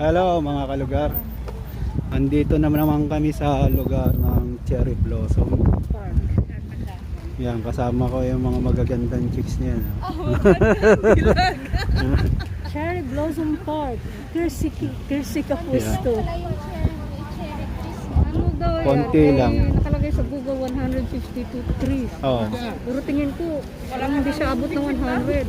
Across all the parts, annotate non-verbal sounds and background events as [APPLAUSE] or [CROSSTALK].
Hello mga kalugar. Andito naman naman kami sa lugar ng Cherry Blossom. Park. Yan, kasama ko yung mga magagandang chicks niyan. Cherry Blossom Park. Kirsika Pusto. Ano daw? Konti Eh, lang. Nakalagay sa Google 152 trees. Oh. Pero tingin ko, parang hindi siya abot ng 100.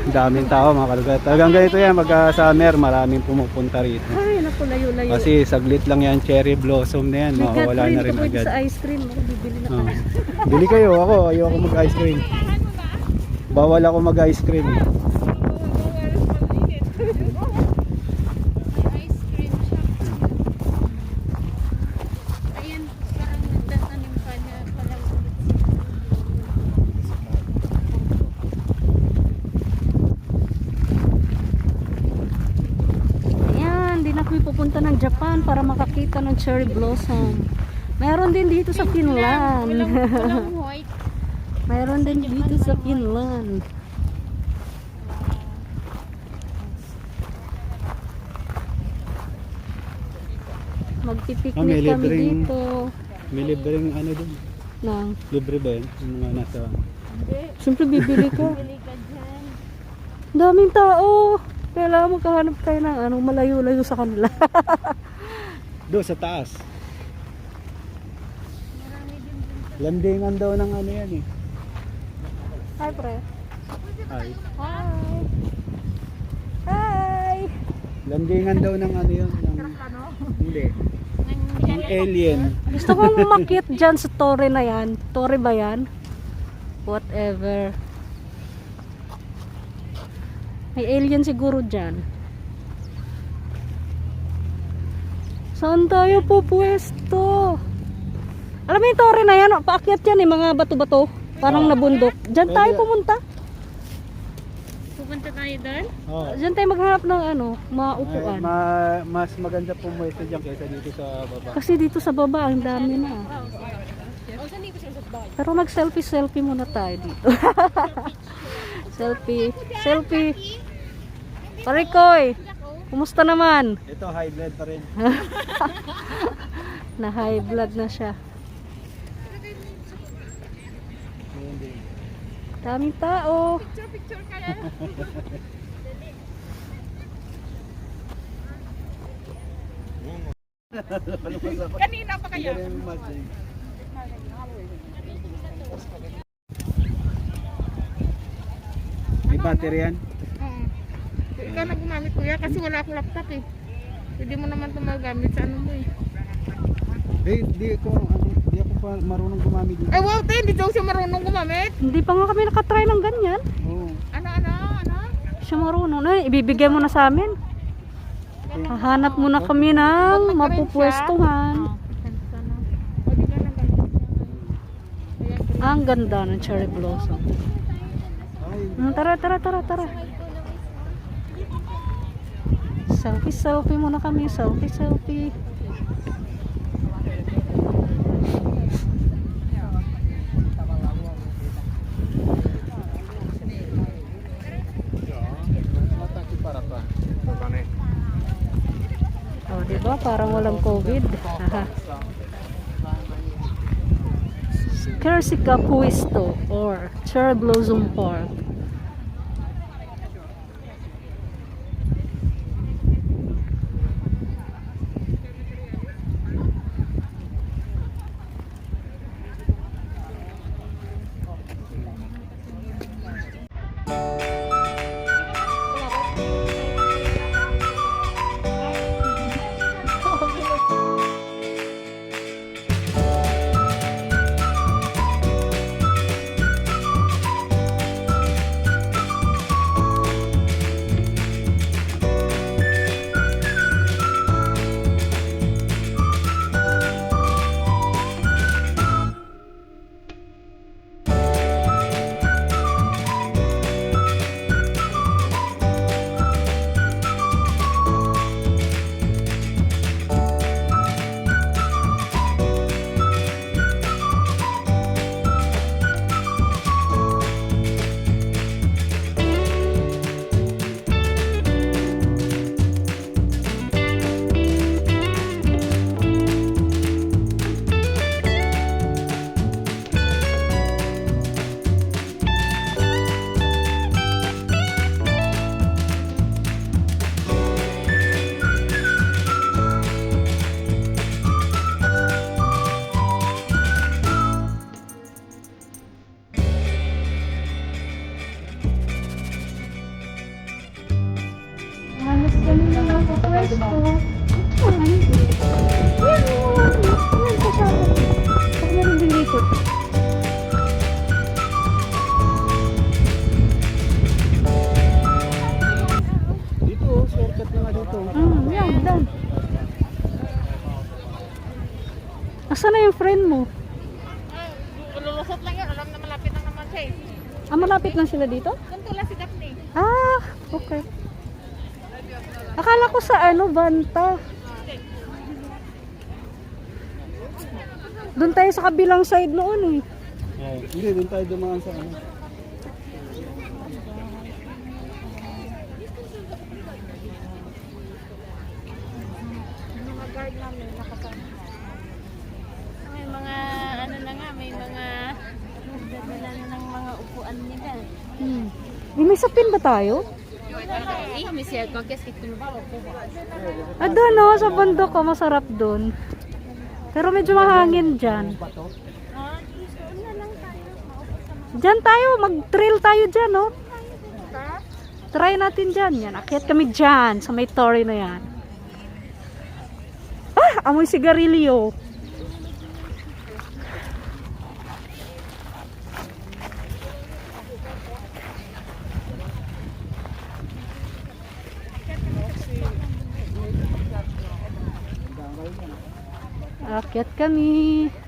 Ang daming tao mga kalugar. Talagang ganito yan, mag-summer, maraming pumupunta rito. Ay, naku, layo-layo. Kasi saglit lang yan, cherry blossom na yan, mawawala na rin agad. sa ice cream. Ako bibili na Oh. Bili kayo, ako, ayoko mag-ice cream. Bawal ako mag-ice cream. Ice cream shop. Ayan, parang nagtatanim pa niya pala ulit. Ayan, di na kami pupunta ng Japan para makakita ng cherry blossom. Meron din dito sa Finland. [LAUGHS] Meron din dito sa Finland. Ah, Magpipiknik kami libreng- dito. May libreng ano dun? Nang, Libre ba yun? Yung mga nasa... siyempre bibili ka. Bili ka dyan. Daming tao. Kailangan magkahanap tayo ng ano, malayo-layo sa kanila. [LAUGHS] Doon sa taas. Landingan daw ng ano yan eh. Hi, pre. Ay. Hi. Hi. Landingan daw ng ano yun. Ng, hindi. Ng alien. Gusto kong [LAUGHS] umakyat dyan sa torre na yan. Torre ba yan? Whatever. May alien siguro dyan. Saan tayo po pwesto? Alam mo yung torre na yan, paakyat yan eh, mga bato-bato. Parang nabundok. Dyan tayo pumunta. Pupunta tayo doon? Oh. Dyan tayo maghanap ng ano, Ay, maupuan. ma- mas maganda pumuesto dyan kaysa dito sa baba. Kasi dito sa baba, ang dami na. Pero mag-selfie-selfie muna tayo dito. [LAUGHS] selfie. Selfie. Parikoy, kumusta naman? Ito high blood pa rin. [LAUGHS] Na high blood na siya. Daming tao. Kanina pa Hindi rin matching. May battery yan? Ikaw na gumamit kuya kasi wala akong laptop eh. Pwede mo naman ito magamit sa ano mo eh. Eh, di ko, ano, di ako pa marunong gumamit. Ay wow, te, hindi daw siya marunong gumamit. Hindi pa nga kami nakatry ng ganyan. Oo. Ano, ano, ano? Siya marunong. Ay, ibibigay mo na sa amin. Hahanap muna kami ng mapupwestuhan. Ka ganito. Ayan, Ang ganda ng cherry blossom. Ay, Mm, Tara, tara, tara, tara. Selfie, selfie muna kami. Selfie, selfie. Oh, di ba? Parang walang COVID. Haha. Kersika Puisto or Cherry Blossom Park. Asan na yung friend mo? Lulusot lang yan. Alam na malapit lang naman siya eh. Ah, malapit lang sila dito? Doon tula si Daphne. Ah, okay. Akala ko sa ano, Banta. Doon tayo sa kabilang side noon eh. Hindi, doon tayo dumaan sa ano. Mga guard namin nakasama. May mga ano na nga, may mga nagdadala na ng mga upuan nila. Hmm. Eh, may sapin ba tayo? Eh, may siya ko kasi ito ba upo ba? Ah, doon no, sa bundok ko, masarap doon. Pero medyo mahangin dyan. Lang tayo. Tayo, mag-trail tayo dyan, no? Ta? Try natin dyan. Yan, akyat kami dyan, sa may tory na yan. Ah, amoy sigarilyo. Akyat kami. [LAUGHS]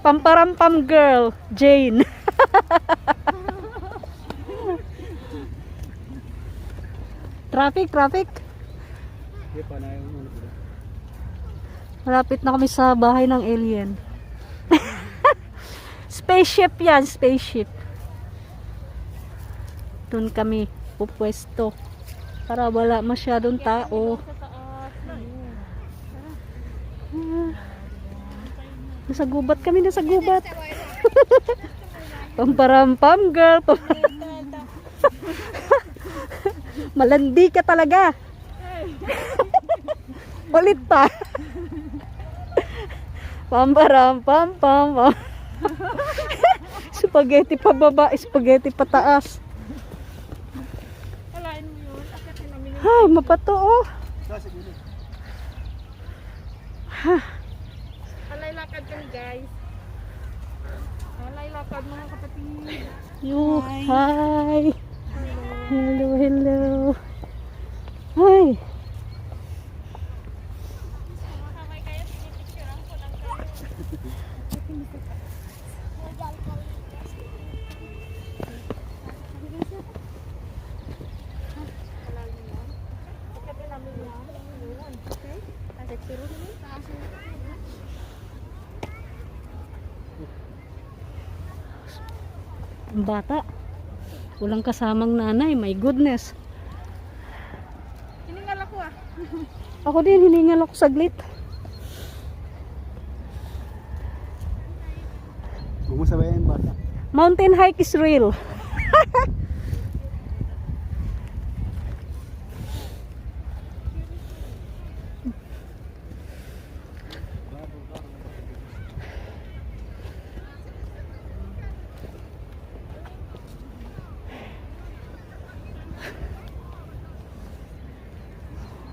Pamparampam girl, Jane. [LAUGHS] traffic, traffic. Malapit na kami sa bahay ng alien. Spaceship yan, spaceship. Doon kami pupwesto. Para wala masyadong tao. Nasa gubat kami, nasa gubat. [LAUGHS] Pamparampam girl. [LAUGHS] Malandi ka talaga. [LAUGHS] Ulit pa. Pamparam pam pam pam. Spaghetti pa baba, spaghetti pa taas. Kalain mo yun. Akitin namin yun. Ay, mapato oh. Alay lakad kami guys. Alay lakad mga kapatid. Yo, hi. Hello, hello. Hi. Akitin namin yan. Yun. Okay? Kasi tiro naman. Taas mo. Ang bata. Walang kasamang nanay, my goodness. Hiningal ako ah. [LAUGHS] Ako din, hiningal ako saglit. Huwag mo sabayan bata. Mountain hike is real. [LAUGHS]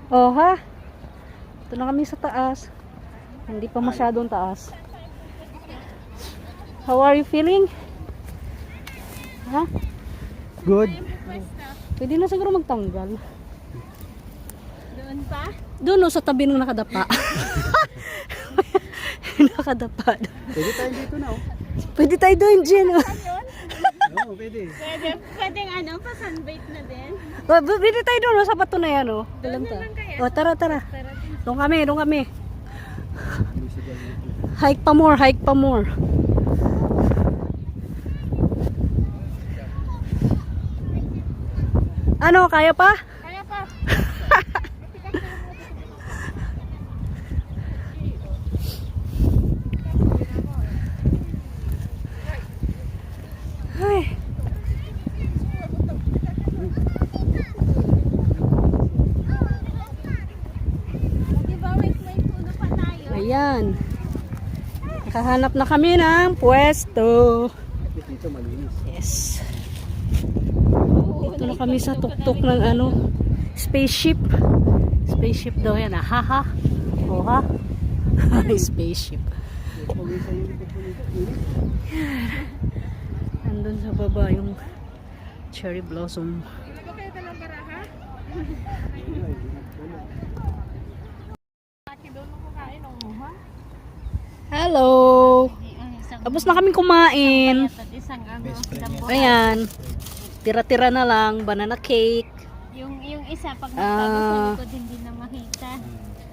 Oh ha? Ito na kami sa taas. Hindi pa masyadong taas. How are you feeling? Ha? Good. Pwede na siguro magtanggal. Doon pa? Doon no, sa tabi ng nakadapa. [LAUGHS] [LAUGHS] nakadapa. Pwede tayo dito na oh. Pwede tayo doon, Jen. Oo, pwede. Pwede, pwedeng ano, pa sunbait na din. Oh, Pwede tayo doon, no, sa pato na yan, oh. Alam to. Oh, tara, tara. Doon kami, doon kami. Hike pa more, hike pa more. Ano, kaya pa? Kaya pa. Ay. Di ba may, may puno pa tayo? Ayan. Nakahanap na kami ng pwesto. Dito malinis. Yes. Dito na kami sa tuktok ng ano, spaceship. Spaceship daw yan ah. Ha ha. O ha. [LAUGHS] spaceship. Andun sa baba yung cherry blossom. Hindi ba kayo dalang baraha? [LAUGHS] Aki doon ako kain ng muha. Hello! Tapos na kami kumain. Ayan. Tira-tira na lang. Banana cake. Yung, yung isa, pag Ah. nagtago sa likod, hindi na makita.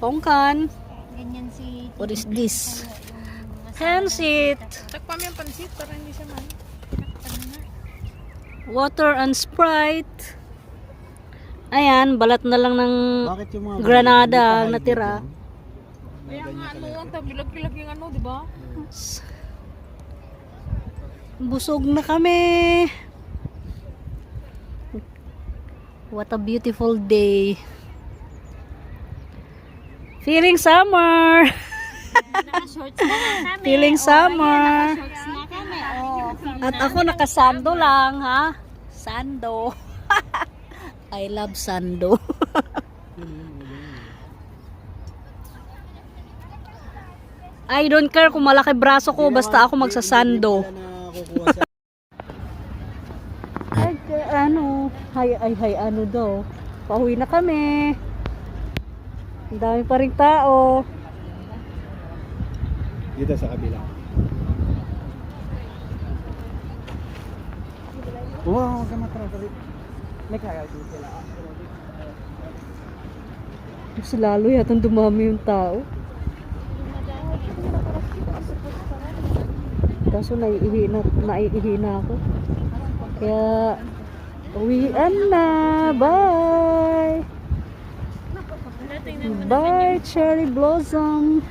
Pongkan. Ganyan si... What is this? Pansit. Takpam yung pansit para hindi siya man. Water and Sprite. Ayan, balat na lang ng Granada ang natira. hybrid Kaya nga ano, ang tabilag-bilag yung ano, di ba? Busog na kami. What a beautiful day. Feeling summer. Feeling summer. Na kami. Oh. At ako nakasando lang, ha? Sando. [LAUGHS] I love sando. [LAUGHS] I don't care kung malaki braso ko, basta ako magsasando. [LAUGHS] Ay, ano, hay, ay, hay, ano daw. Pauwi na kami. Ang dami pa rin tao. dito sa kabila. Wow, huwag ka matras. May kaya dito sila. Mas lalo yata dumami yung tao. Kaso naiihi na, naiihi na ako. Kaya, uwian na. Bye! Bye, cherry blossom.